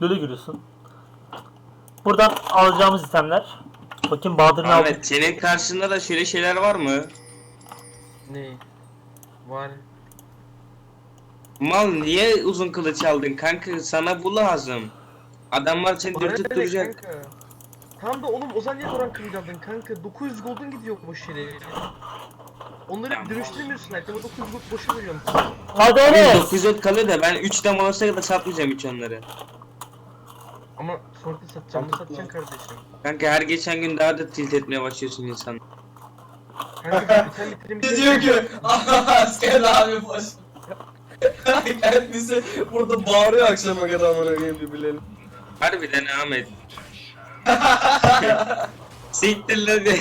Böyle giriyorsun. Buradan alacağımız itemler. Bakayım Bahadır'ın aldığı. Ahmet senin karşında da şöyle şeyler var mı? Ne? Var. Mal niye uzun kılıç aldın kanka sana bu lazım. Adamlar seni Bana dürtüp ne kanka? Tam da oğlum Ozan niye Doran kılıç aldın kanka? 900 golden gidiyor boş yere. Onları Tamam. dönüştürmüyorsun her. 900 gold boşa veriyorsun. Hadi Enes. 900 kalıyor da ben 3 dam olsa da satmayacağım hiç onları. Ama sortu satacağım da satacaksın kardeşim. Kanka her geçen gün daha da tilt etmeye başlıyorsun insan. Kanka tane bitirim Ne diyor ki? Asker abi boş. Kendisi burada bağırıyor akşama kadar amına koyayım birbirlerini. Harbiden Ahmet. Siktir lan de.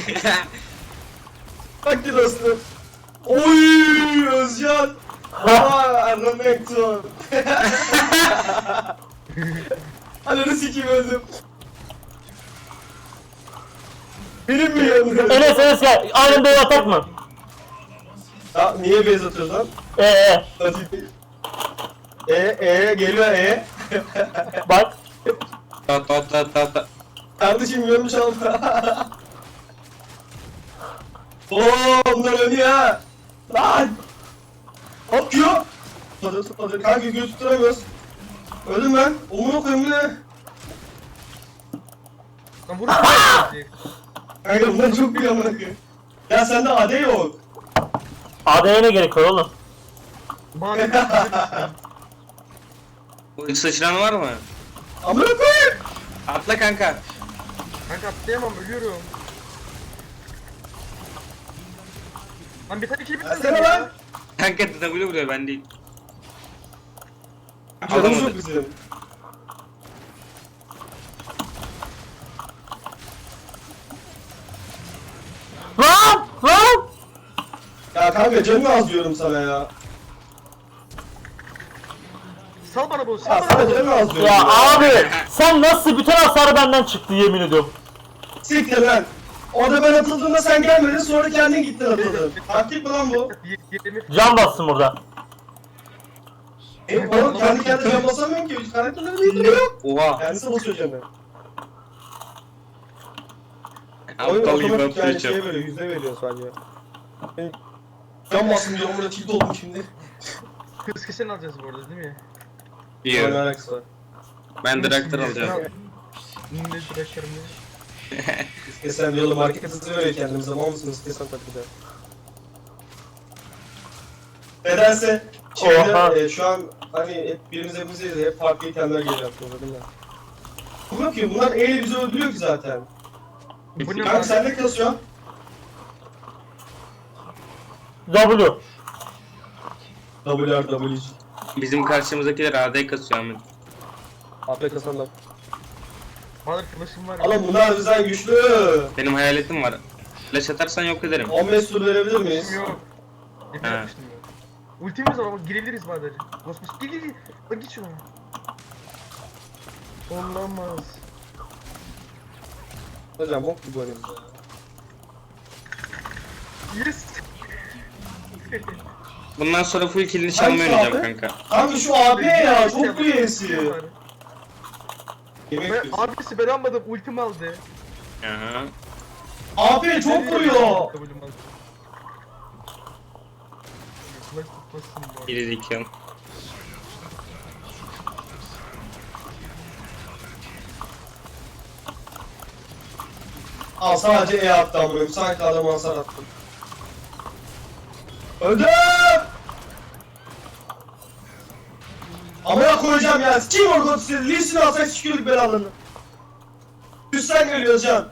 Bak ki dostum. Oy Özcan. Aa Remekton. Ananı sikeyim öldüm. Benim mi yanımda? Enes Enes gel. Aynen böyle atak mı? Ya niye bez atıyorsun lan? Ee, ee. Hadi. E e geliyor e. Bak. ta ta ta ta ta. Kardeşim yanlış alma. Oo onlar ölüyor ha. Lan. Tutmadı. Kanka Q tutturamıyoruz. Öldüm ben. Omuna koyayım bir de. Lan vurun kanka. Bunlar çok biliyor amına koyayım. Ya sende AD yok. AD'ye ne gerek var oğlum? Kanka? Bu sıçran var mı? Amına koyayım. Atla kanka. Kanka atlayamam ölüyorum. Lan bir tane ikili bitirdim Versene lan. Kanka W vuruyor ben değil. Canımız yok bizim. Lan! Lan! Ya kanka canını az diyorum sana ya. Sal bana bunu sal Ya bana sana bunu. canını az diyorum. Ya abi sen nasıl bütün hasarı benden çıktı yemin ediyorum. Siktir lan. Orada ben atıldığımda sen gelmedin sonra kendin gittin atıldın. Taktik mi lan bu? Can bastım burada. E oğlum kendi kendine can basamıyorsun ki. Karakterleri değiştiriyor. Oha. Kendisi basıyor canını. Oyun Aptal gibi otomatik yani atlayacağım. şey veriyor, yüzde veriyor sadece. Ben can bastım diyorum burada tilt oldum şimdi. hız keseni alacağız bu arada değil mi? Ne Diyor. alakası var? Ben traktör alacağım. Ne traktörüm ne? İstesen yolu market hızı veriyor kendimize. Mal mısınız istesen de. Nedense Oha. e, şu an hani hep birimiz hepimiz hep farklı itemler geliyor aklıma değil mi? Bu yok ki bunlar eyle bizi öldürüyor ki zaten. Bu ne Kanka lan? sen ne kasıyorsun? W. WRWC. Bizim karşımızdakiler AD kasıyor Ahmet. AP kasanlar. Bahadır kılıçım var. Oğlum bunlar bizden güçlü. Benim hayaletim var. Flash atarsan yok ederim. 15 tur verebilir miyiz? Yok. He. yapmıştım ya. Ultimiz var ama girebiliriz Bahadır. Kosmos gir gir gir. Bak git şuna. Olamaz. Hocam bok gibi oynuyoruz. Yes. Bundan sonra full killini çalmayı Hangisi oynayacağım abi? kanka. Kanka şu AB ya çok üyesi. Yemek Ben, yiyorsun. abisi ben almadım ultim aldı. Aha. AB çok. Ultim aldı. Geri zekalı. Al sadece E attı amına sanki adam hasar attım. Öldüm! Amına koyacağım ya. Kim orada sizi? Lee'sini alsak sikiyorduk belalını. Üstten geliyor can.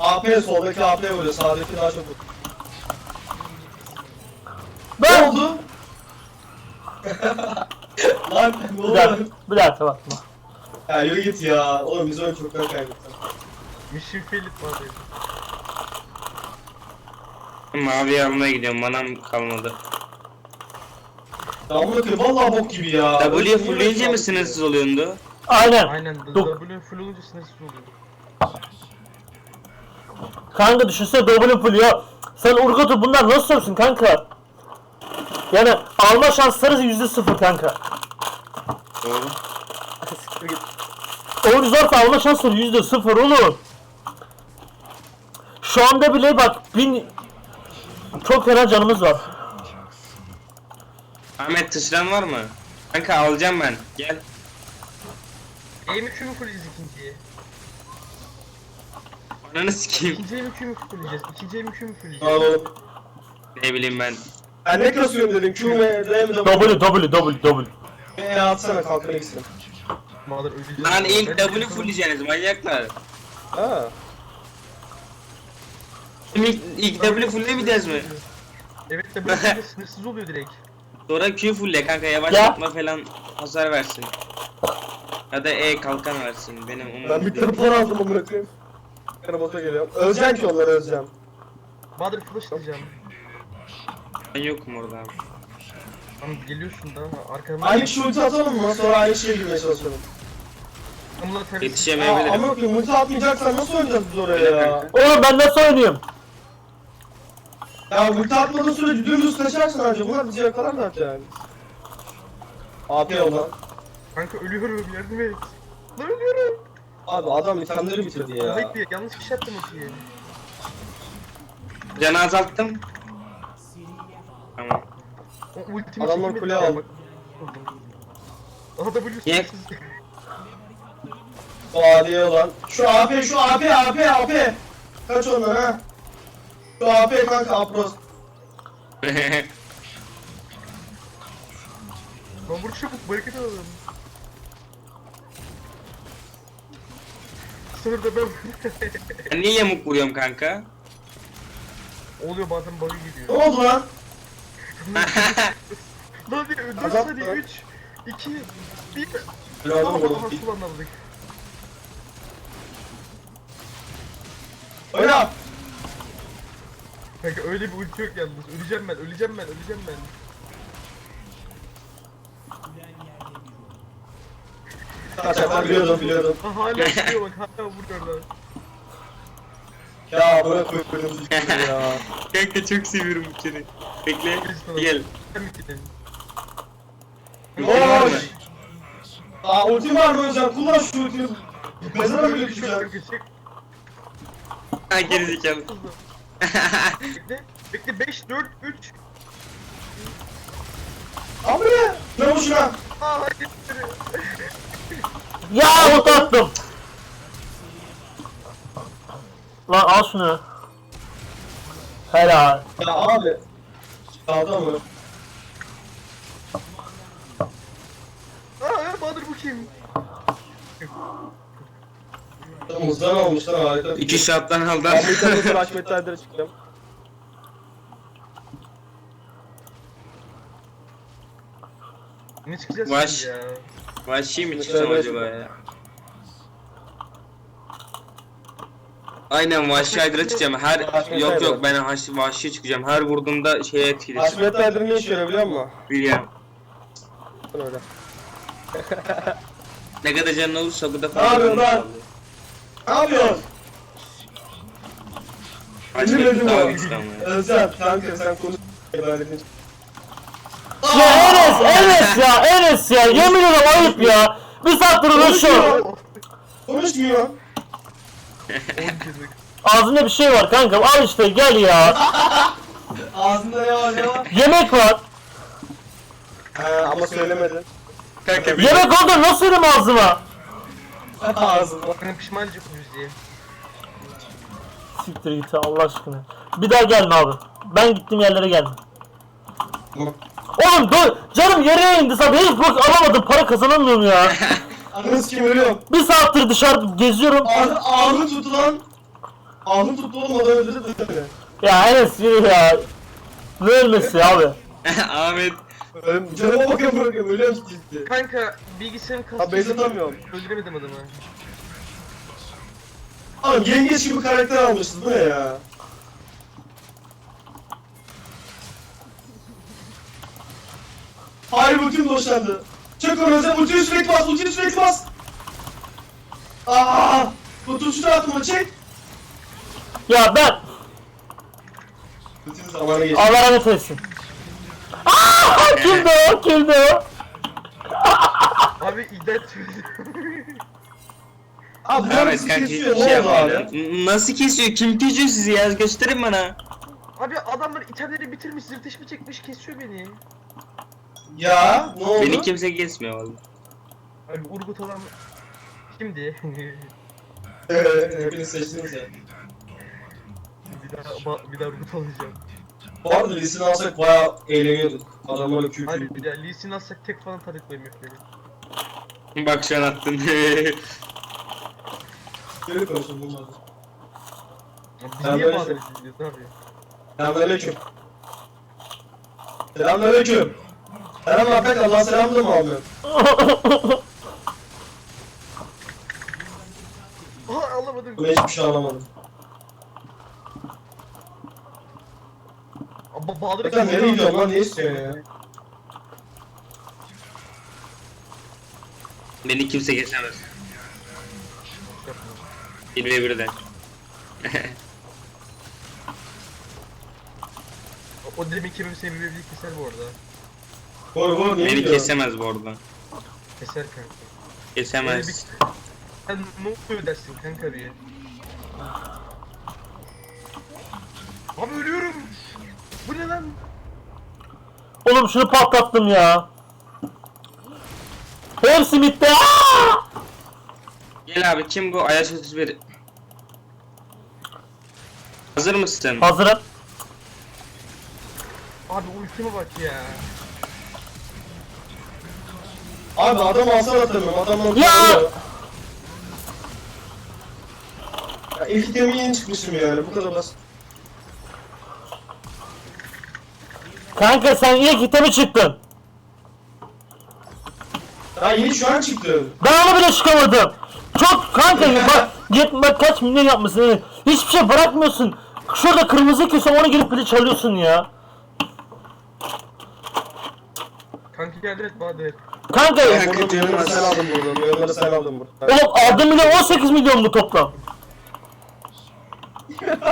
AP soldaki AP vuruyor. Sağdaki daha çok vuruyor. Ne Ben. oldu? Lan ne Bir oldu? dakika, bir dakika bakma. Ya yürü git ya. Oğlum biz oyunu çoktan kaybettik. Mission failed Bahadır. Mavi almaya gidiyorum. Manam kalmadı. Ya amına koyayım vallahi bok gibi ya. W fullleyince mi sınırsız oluyordu? Aynen. Aynen Dok- W full olunca sınırsız oluyor. Kanka düşünsene W full ya. Sen Urgot'u bunlar nasıl sövsün kanka? Yani alma şansları yüzde sıfır kanka. Doğru. Siktir git. Oyun alma şansları yüzde sıfır oğlum. Şu anda bile bak bin çok fena canımız var. Ahmet sıçran var mı? Kanka alacağım ben. Gel. Aim 3'ü mü fulleyeceğiz ikinciyi? Ananı sikeyim. İkinci aim 3'ü mü fulleyeceğiz? İkinci aim 3'ü mü Al fulleyeceğiz? Ne bileyim ben. Ben ne kasıyorum dedim. Q ve D mi W W W W. E atsana kalkana gitsin. Mağdur öleceğiz. Lan ilk W fulleyeceksiniz manyaklar. Ha. Şimdi ilk, ilk W fullemeyeceğiz mi? Evet de böyle sınırsız oluyor direkt. Sonra Q fulle kanka yavaşlatma falan hasar versin. Ya da E kalkan versin. Benim umurumda Ben bir değil. telefon aldım amına koyayım. Karabota geliyorum. Özcan ki onları özcan. Bahadır flash atacağım. Ben yokum orada abi. Lan geliyorsun da arkamda. Aynı kişi ulti atalım mı? Sonra aynı şeye girmeye çalışalım. Amına terörist. Aa, Yetişemeyebilirim. amına koyayım ulti atmayacaksan nasıl oynayacağız biz oraya ya? Oğlum ben nasıl oynuyorum? Ya ulti atmadığın sürece dümdüz taşarsın anca. Bunlar bizi yakalar zaten. AP yolla. Kanka ölüyorum yardım et. Lan ölüyorum. Abi adam itemleri bitirdi ya. Hayır bir yanlış kişi attım ultiyi. Canı azalttım. Tamam. O ultimi Adamlar kule aldı. bak. Aha W Ye. sınırsız. O AD'ye olan. Şu AP, şu AP, AP, AP. Kaç onlar ha? Şu AP kanka Apros. Lan vur çabuk barikat alalım. Sınırda ben ben niye yamuk vuruyorum kanka? Oluyor bazen bug'a Ne gidiyor. oldu lan? Bir 4 Azalt saniye lan. 3 2 1 Biraz Aha vurdum. aha su anladık. Oyna. Kanka öyle bir ulti yok yalnız. Öleceğim ben, öleceğim ben, öleceğim ben. Kaçaklar biliyordum, biliyordum. Ha hala çıkıyor bak, hala vur oradan. Ya bırak koyduğum ya. kanka çok seviyorum bu kere. Bekle. Gel. Oy! Aa ultim var mı Özcan? Kullan şu ultimi. Mezara mı götüreceğim? Ha gerizekalı. Bekle, bekle 5, 4, 3. Abi ne? Ne boşuna? Aa hayır. Ya ult attım. Lan al şunu. Helal. Ya abi. Kaldı mı? Aa Bahadır bu kim? Muzdan olmuş lan harika. İki şarttan aldı. Ben bir tane flash metallere çıkacağım. Ne çıkacağız Baş. şimdi ya? Vahşi mi çıksam acaba ya? Aynen vahşi Hydra'ya çıkacağım. Her Vahşi yok yok ben vahşi, vahşiye çıkacağım. Her vurduğumda şeye etkili. Flash metallerin ne işe yarıyor biliyor musun? Biliyorum. Öyle. Ne kadar canın olursa bu da Ne yapıyorsun lan? Ne yapıyorsun? Açmak Bilmedim daha abi. güçlü ama. Özcan kanka sen konuş. Ya Enes, Enes ya, Enes ya. Yemin ederim ayıp ya. Bir saattir uğraşıyorum. Konuşmuyor. Ağzında bir şey var kanka. Al işte gel ya. Ağzında ne var ne var? Yemek var. He ama söylemedi. Kanka bir Yemek oldu nasıl yedim ağzıma? Ağzında. Bana pişman edecek bu müziği. Siktir git Allah aşkına. Bir daha gelme abi. Ben gittiğim yerlere gelme. Oğlum dur canım yere indi sana hiç bak alamadım para kazanamıyorum ya. Anız kim ölüyor? Bir saattir dışarıda geziyorum. Ağzı, ağzını tuttu lan. Ağzını tuttu oğlum adam öldürdü beni. Ya Enes yürü ya. Ne ölmesi abi? Ahmet Ölüm, canıma bakın bırakın ölüyorum ciddi. Kanka bilgisayarın Ha base kastı. atamıyorum. Öldüremedim adamı. Oğlum yengeç gibi karakter almışız bu ne ya? Hayır ultim doşlandı. Çek onu Özlem ultini sürekli bas ultini sürekli bas. Aaa! Şuraya atma çek. Ya ben Ultinin zamanı geçti. Allah rahmet eylesin. Aa, kimdi o? Kimdi o? Abi iddet. Abi Evet kanka kesiyor şey abi? Nasıl kesiyor? Kim kesiyor sizi ya? Gösterin bana. Abi adamlar itemleri bitirmiş, zırteşme çekmiş, kesiyor beni. Ya ne oldu? Beni kimse kesmiyor vallahi. Abi Urgut olan kimdi? Hepiniz seçtiniz ya. bir daha ba- bir daha Urgut alacağım. Bu arada Lee'sini alsak bayağı eğleniyorduk. Adamlarla kül kül. Abi bir daha Lee Sin alsak tek falan tadıklayayım yapıyorum. Bak şu an attın. Böyle konuşun bunlar. Biz Ben niye böyle bazen izliyoruz abi? Selamünaleyküm. Selamünaleyküm. Selam Afet Allah selamı da mı almıyor? Aa alamadım. Ben hiçbir şey anlamadım. Ba Bahadır Zaten nereye gidiyorsun lan ne istiyorsun ya? Beni kimse. Bir ve birden. O demin kimin sebebi keser bu arada. Koy nereye Beni gidiyorsun? kesemez bu arada. Keser kanka. Kesemez. Sen ne oluyor dersin kanka bir. Abi ölüyorum. Bu ne lan? Oğlum şunu patlattım ya. Hepsi bitti. Aa! Gel abi kim bu? Ayaş 31. Hazır mısın? Hazırım. Abi ultime bak ya. Abi adam alsan atamıyorum adamlar Ya! Ya ilk itemi yeni çıkmışım yani bu kadar basit. Kanka sen ilk itemi çıktın. Ya yeni şu an çıktı. Ben onu bile çıkamadım. Çok kanka bak, git bak kaç milyon yapmışsın. Hiçbir şey bırakmıyorsun. Şurada kırmızı köşem onu gelip bile çalıyorsun ya. Kanka geldi evet Bahadır. Kanka Ya. Burada milyonları sen aldın burada. Milyonları sen aldın burada. oğlum aldığım milyon 18 milyondu toplam.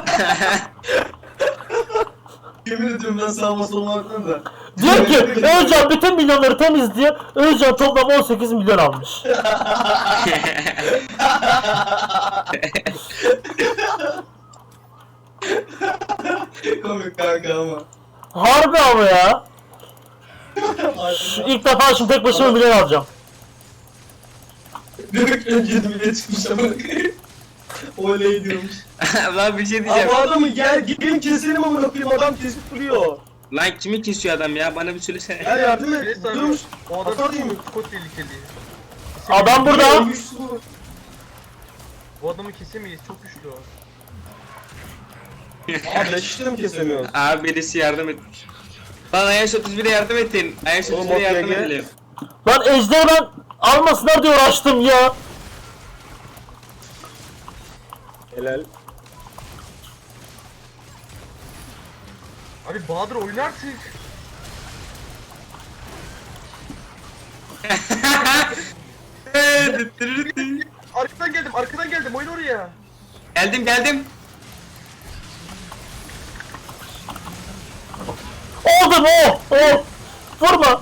Yemin ediyorum ben sağıma soluma bakmam da. Diyor ki Özcan bütün milyonları temiz diye Özcan toplam 18 milyon almış. Komik kanka ama. Harbi ama ya. Şu ilk defa şimdi tek başıma milyon alacağım. Direkt önce bile çıkmış ama. Oley diyormuş. Lan bir şey diyeceğim. bu adamı gel gelin keselim amına koyayım adam kesip duruyor. Lan kimi kesiyor adam ya? Bana bir söylesene. Gel yardım et. Neyse abi. Durmuş. O adam mi? çok tehlikeli. Adam burada. Bu. Adamı kesemeyiz çok güçlü o. Abi mi kesemiyoruz? Abi birisi yardım et. Lan Ayaş 31'e yardım edin. Ayaş Oğlum, 31'e yardım okey, edelim. Lan Ejder'i ben almasınlar diye uğraştım ya. Helal. Abi Bahadır oyna artık. Arkadan geldim arkadan geldim oyna oraya. geldim geldim. Oldum o. O. Vurma.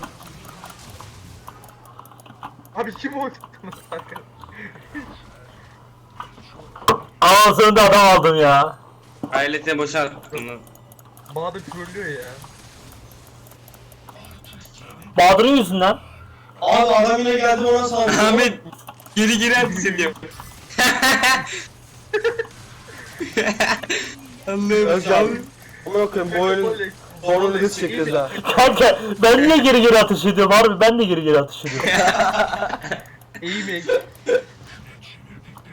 Abi kim o? Aa sonunda adam aldım ya. Ailesine boşa attım lan. Bahadır trollüyor ya. Bahadır'ın yüzünden. Abi adam yine geldi ona saldırdı. Ahmet geri geri at hissediyorum. Allah'ım Özcan. Amına koyayım bu oyunun Zorluğunu biz ha. Kanka ben niye geri geri ateş ediyorum harbi ben de geri geri ateş ediyorum. Eğmek.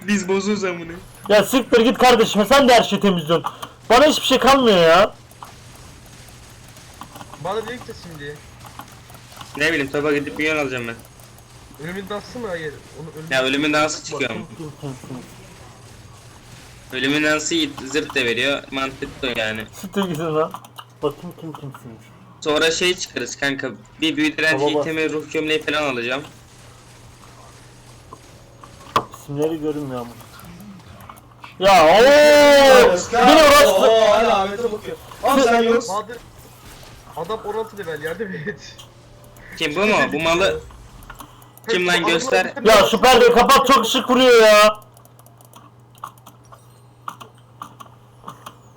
Biz bozuz amına. ya siktir git kardeşim sen de her şeyi temizliyorsun. Bana hiçbir şey kalmıyor ya. Bahadır nereye gideceğiz şimdi? Ne bileyim topa gidip milyon alacağım ben. Ölümün dansı mı? Hayır. Onu ölüm... Ya ölümün dansı çıkıyor ama. Ölümün dansı iyi, zırt da veriyor. Mantıklı yani. Siktir gitsin lan. Bakayım kim kimsiniz. Sonra şey çıkarız kanka. Bir büyüdüren Baba bak. itemi ruh gömleği falan alacağım. İsimleri görünmüyor ama. Ya ooo! Beni uğraştı. Oo hala Ahmet'e bakıyor. Abi sen yoksun. Adam 16 level yardım et. Kim bu mu? Bu malı Kim lan göster. Ya şu perdeyi kapat çok ışık vuruyor ya.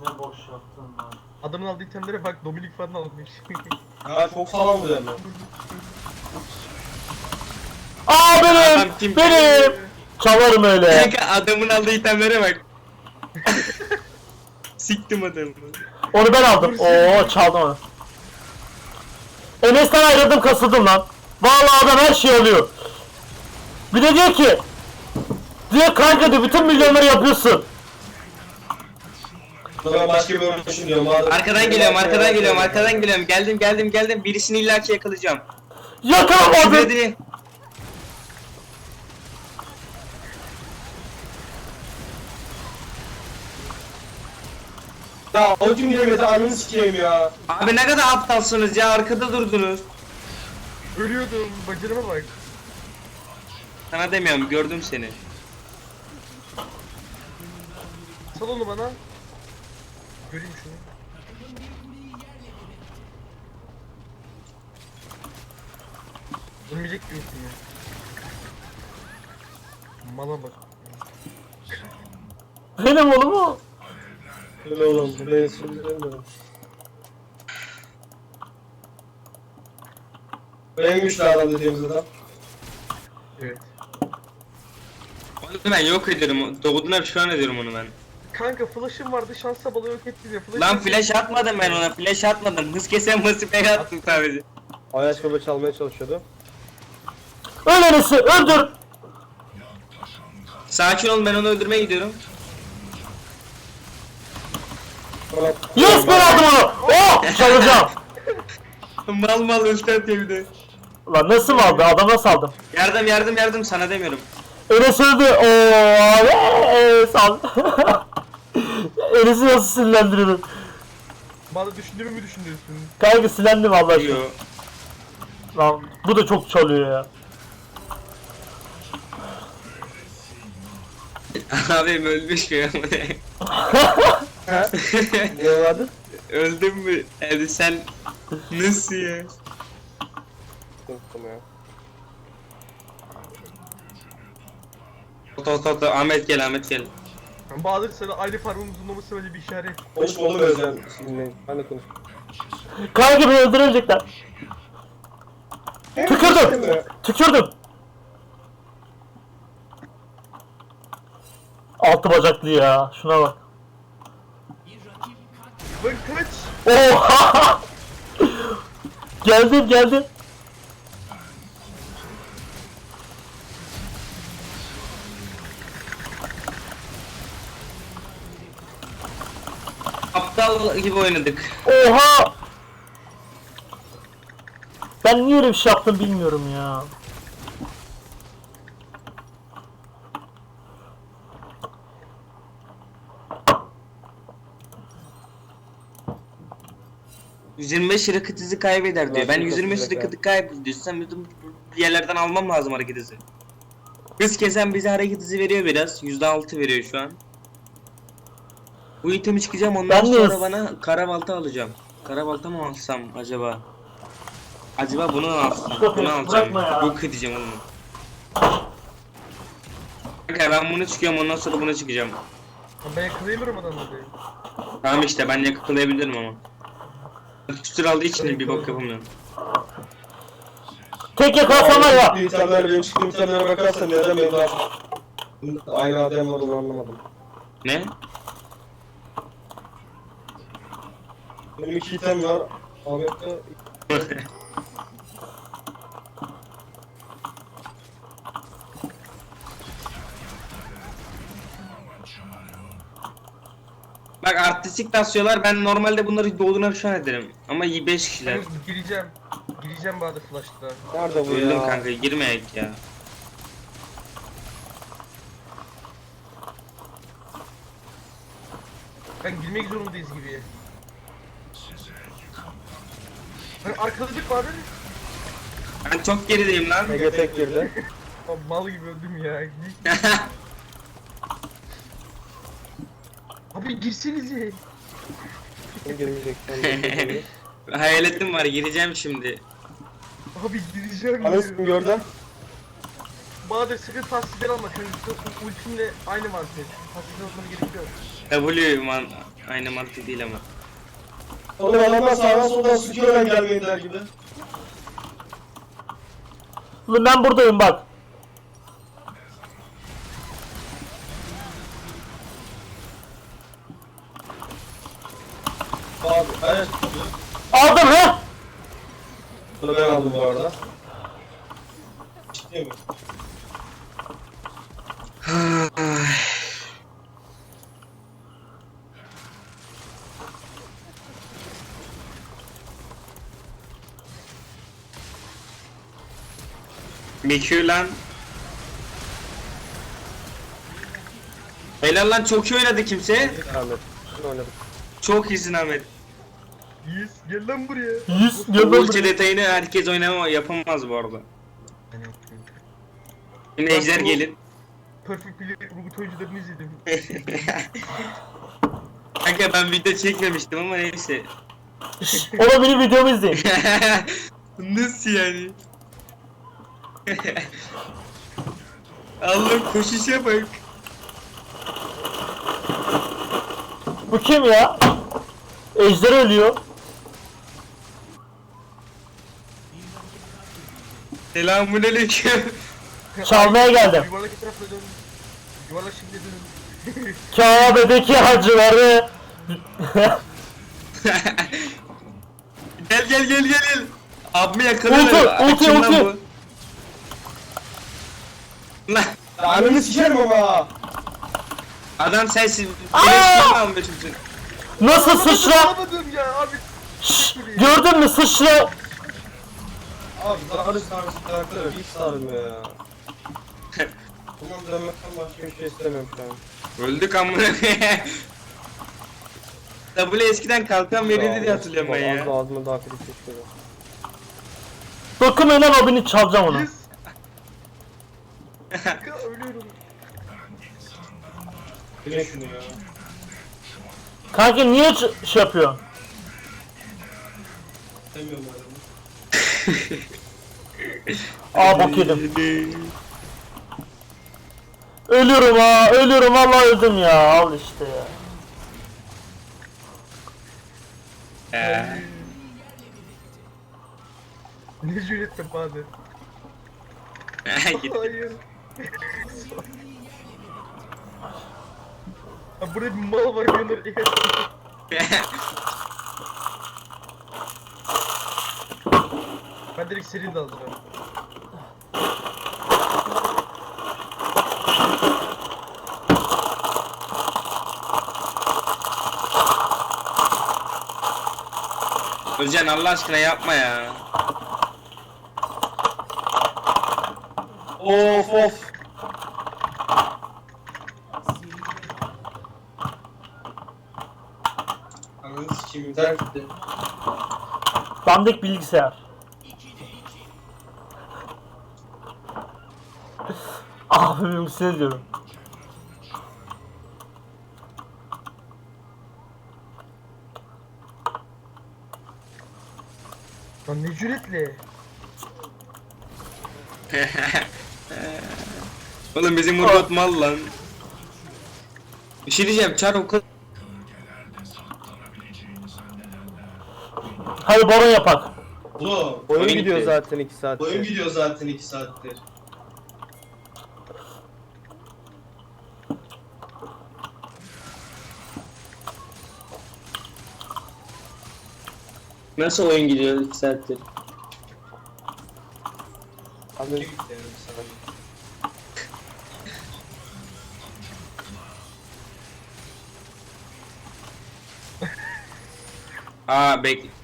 Ne boş yaptın lan. Adamın aldığı itemlere bak Dominik falan almış. Ya çok sağlam bu yani. Aa benim! Adam kim? Benim! Çalarım öyle. Kanka adamın aldığı itemlere bak. Siktim adamı. Onu ben aldım. Oo çaldım onu. Enes'ten ayrıldım kasıldım lan. Vallahi adam her şeyi alıyor. Bir de diyor ki Diyor kanka diyor bütün milyonları yapıyorsun. Ben başka bir oyun düşünüyorum. Madem- Arkadan geliyorum, arkadan geliyorum, arkadan geliyorum. Geldim, geldim, geldim. Birisini illaki yakalayacağım. Yakalamadım. Hadi. Ya o gün giremedi anını sikeyim ya. Abi ne kadar aptalsınız ya arkada durdunuz. Ölüyordum. Bacırıma bak. Sana demiyorum gördüm seni. Sal onu bana. Göreyim şunu. Ölmeyecek misin ya? Mala bak. Benim oğlum o. Öyle oğlum. Ben sinirlenmiyorum. En güçlü adam dediğimiz adam. Evet. Onu ben yok ediyorum. Doğduğuna pişman ediyorum onu ben. Kanka flash'ım vardı şansa balı yok etti diye. Flash Lan flash atmadım ben ona. Flash atmadım. Hız kesen basıp attım sadece. Ayaş baba çalmaya çalışıyordu. Öl Enes'i öldür. Sakin ol ben onu öldürmeye gidiyorum. Yes ben aldım onu. Oh çalacağım. mal mal ulti atıyor bir de. Lan nasıl aldı? Adam nasıl aldım? Yardım yardım yardım sana demiyorum. Enes öldü. Ooo. Enes al. Enes'i nasıl sinirlendiriyorum? Bana düşündüğümü mü düşünüyorsun? Kanka silendim Allah aşkına. Lan bu da çok çalıyor ya. Abim ölmüş mü? Ne vardı? Öldün mü? Hadi sen nasıl ya? Unuttum ya. Oto oto oto Ahmet gel Ahmet gel. Ben Bahadır sana aynı parmağımızın bence bir işaret. Konuşma oğlum Özlem. Dinleyin. Ben de konuş. Kanka beni öldürecekler. Tükürdüm. Tükürdüm. Altı bacaklı ya. Şuna bak. Lan kaç! Oha! geldim geldim. Aptal gibi oynadık. Oha! Ben niye öyle bir şey yaptım bilmiyorum ya. %25 hareket hızı kaybeder diyor. Ben Nasıl 125 kaçacak hareket kaybediyorsam bütün yerlerden almam lazım hareket hızı. Hız kesen bize hareket hızı veriyor biraz. %6 veriyor şu an. Bu itemi çıkacağım ondan Ben sonra bana kara balta alacağım. Kara balta mı alsam acaba? Acaba bunu alsam? Bunu alacağım. Yok edeceğim onu. Kanka ben bunu çıkıyorum ondan sonra buna çıkacağım. Ben yakalayamıyorum adamları. Tamam işte ben yakalayabilirim ama. Tütür aldığı için bir bok yapamıyorum. Tek yakalasam var ya. İnsanlar benim çıktığım itemlere bakarsan neden benim daha Aynı adam var onu anlamadım. Ne? Benim iki item var. Ahmet'te Bak artistik tasıyorlar ben normalde bunları doğduğuna pişman ederim. Ama 5 kişiler. Ben gireceğim. Gireceğim Bahadır flash'ta. Nerede bu Öldüm ya? kanka girmeyek ya. Ben girmek zorundayız gibi. Ben arkaladık Bahadır. Ben çok gerideyim lan. Ege tek girdi. Lan mal gibi öldüm ya. Abi girsenize. Kim girmeyecek? De Hayaletim var gireceğim şimdi. Abi gireceğim Anasını gördüm. Bahadır sakın tasdikleri alma. Bu Ultimle aynı mantık. Tasdikler almana gerek yok. W man aynı mantık değil ama. Oğlum adamlar sağdan soldan sıkıyor ben gelmeyin der gibi. Ulan ben buradayım bak. Abi evet. Aldım ha. Bunu ben aldım bu arada. Ciddi mi? BQ lan. Helal lan çok iyi oynadı kimse. Ahmet. Oynadık. Çok iyisin Ahmet. Yes gel lan buraya. Bu gel lan ulti buraya. detayını herkes oynama yapamaz bu arada. Şimdi Ben ejder bunu- gelir. Perfect Play robot oyuncularını izledim. Kanka ben video çekmemiştim ama neyse. O da benim videomu izleyin. Nasıl yani? Allah koşuşa bak. Bu kim ya? Ejder ölüyor. Selamun aleyküm. Çalmaya geldim. Yuvarlak etrafına dön. Yuvarlak şimdi dön. Kabe'deki hacıları. gel gel gel gel gel. Abimi yakala. Ulti, ulti, ulti. Ananı sikerim ama. adam. Birleştirme almaya çalışıyorsun. Nasıl sıçra? Alamadım ya abi. Gördün mü sıçra? Abi sarı sarı karakter hiç sarmıyor ya. Bundan dönmekten başka bir şey istemiyorum şu an. Öldük amına. W eskiden kalkan verirdi diye hatırlıyorum ben ya. Ağzıma daha kritik çıkıyor. Dokunmayın lan o beni çalacağım onu. Kanka ölüyorum. Bile şunu ya. Kanka niye ç- şey yapıyor? Sevmiyorum bu adamı. Aa bok yedim. Ölüyorum ha, ölüyorum vallahi öldüm ya. Al işte ya. Ee, Ne Bahadır. Git. Hayır. Ya burada bir mal var yanır diye. Ben direkt seri de alacağım. Özcan Allah aşkına yapma ya. Of of. Gitti. Dandik bilgisayar. Abi mümkün diyorum. Lan ne cüretle. Oğlum bizim Murgot mal lan. Bir şey diyeceğim çar o kadar. Hadi baron yapak. Oğlum. Oyun gidiyor zaten 2 saat. Oyun gidiyor zaten 2 saattir. Nasıl oyun gidiyor 2 saattir? Abi Aa bek.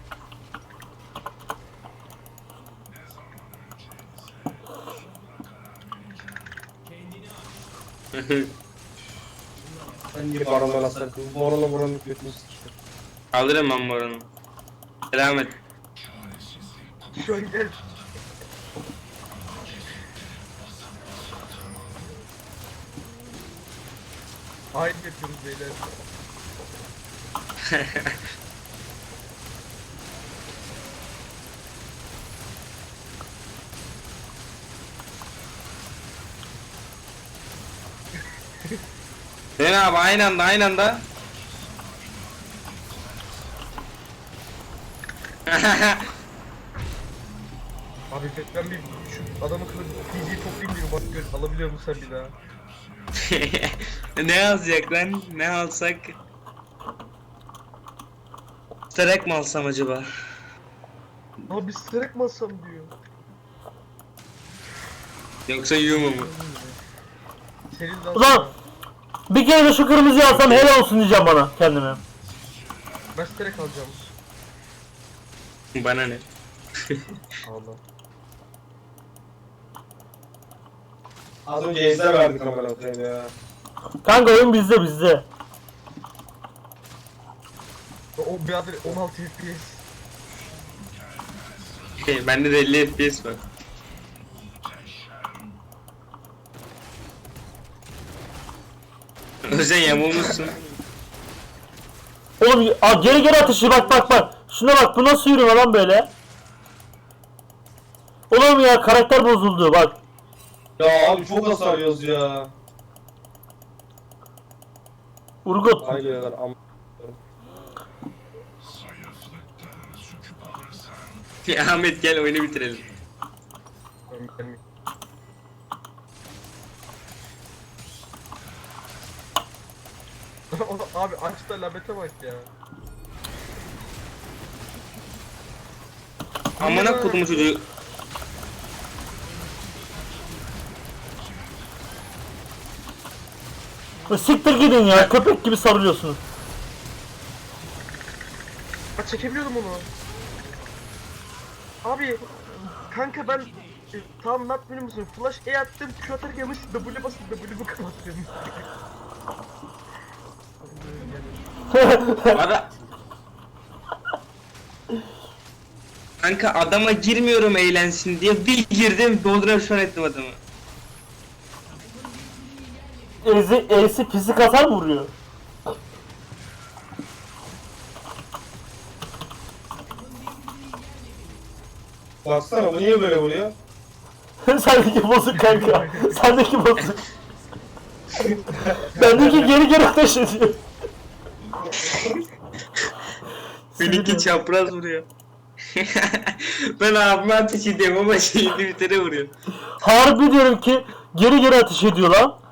Bir baronla nasıl Baronla buranın götünü sikiştir. Alırım ben morunu. Selam et. An gel. Aynı yapıyoruz beyler. Sen abi aynı anda aynı anda. Abi ben bir şu adamı kılıp DC'yi toplayayım diyor bak gör alabiliyor musun sen bir daha? ne alacak lan? Ne alsak? Starak mı alsam acaba? Abi sırak mı alsam diyor. Yoksa Yuma mu? Senin de Ulan! Bir kere de şu kırmızıyı alsam helal olsun diyeceğim bana kendime. Ben sırak alacağım. Bana ne? Allah. Az önce ejder verdik amına koyayım ya. Kanka oyun bizde bizde. O birader 16 FPS. Bende de 50 FPS var. Özen yamulmuşsun. Oğlum a, geri geri atışı bak bak bak. Şuna bak bu nasıl yürüme lan böyle. Oğlum ya karakter bozuldu bak. Ya abi çok hasar yiyoruz ya. Urgut. Ama. Ya Ahmet gel oyunu bitirelim. Gelmeyeyim. O da- Abi labete bak ya. Amına kodumu çocuğu. Siktir gidin ya köpek gibi sarılıyorsunuz. Ha çekebiliyordum onu. Abi kanka ben e, tam nat biliyor musun? Flash E attım, Q atarken W bastım, W'mu kapattım. Ada... Kanka adama girmiyorum eğlensin diye bir girdim doldura şan ettim adamı. Ezi, E'si fizik hasar mı vuruyor? Baksana bu niye böyle vuruyor? Sendeki bozuk kanka. Sendeki bozuk. Bendeki geri geri ateş ediyor. Benimki çapraz vuruyor. ben abime ateş ediyorum ama şimdi bir tane vuruyor. Harbi diyorum ki geri geri ateş ediyor lan.